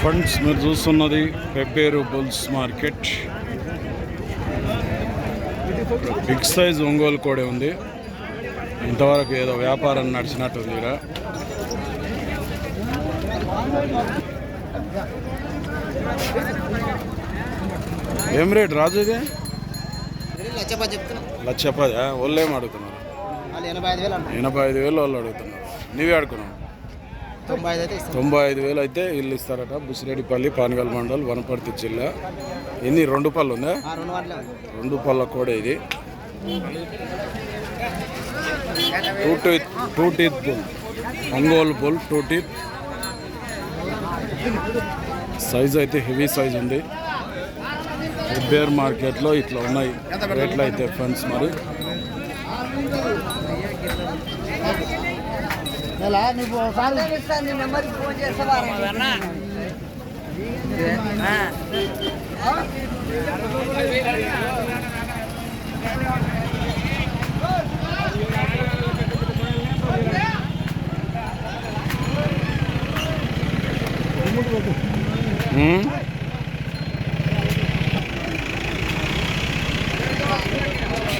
Friends మీరు చూస్తున్నది Pebberu bulls market big size Ongole కూడా ఉంది. ఇంతవరకు ఏదో వ్యాపారం నడిచినట్టుంది ఇక్కడ. ఏం రేట్ రాజు ఇది? లక్ష పది చెప్తున్నా వాళ్ళు ఏం అడుగుతున్నారు ఎనభై ఐదు వేలు వాళ్ళు అడుగుతున్నారు. నీవే అడుగున్నావు తొంభై ఐదు వేలు అయితే ఇల్లు ఇస్తారట. బుసిరెడ్డిపల్లి పానగల్ మండల్ వనపర్తి జిల్లా. ఎన్ని రెండు పళ్ళు ఉందా? రెండు పళ్ళ కూడా ఇది. Two teeth two teeth bull. Ongole bull two teeth. Size అయితే హెవీ సైజ్ ఉంది. బేర్ మార్కెట్లో ఇట్లా ఉన్నాయి. రేట్లు అయితే ఫ్రెండ్స్ మరి. ఉమ్?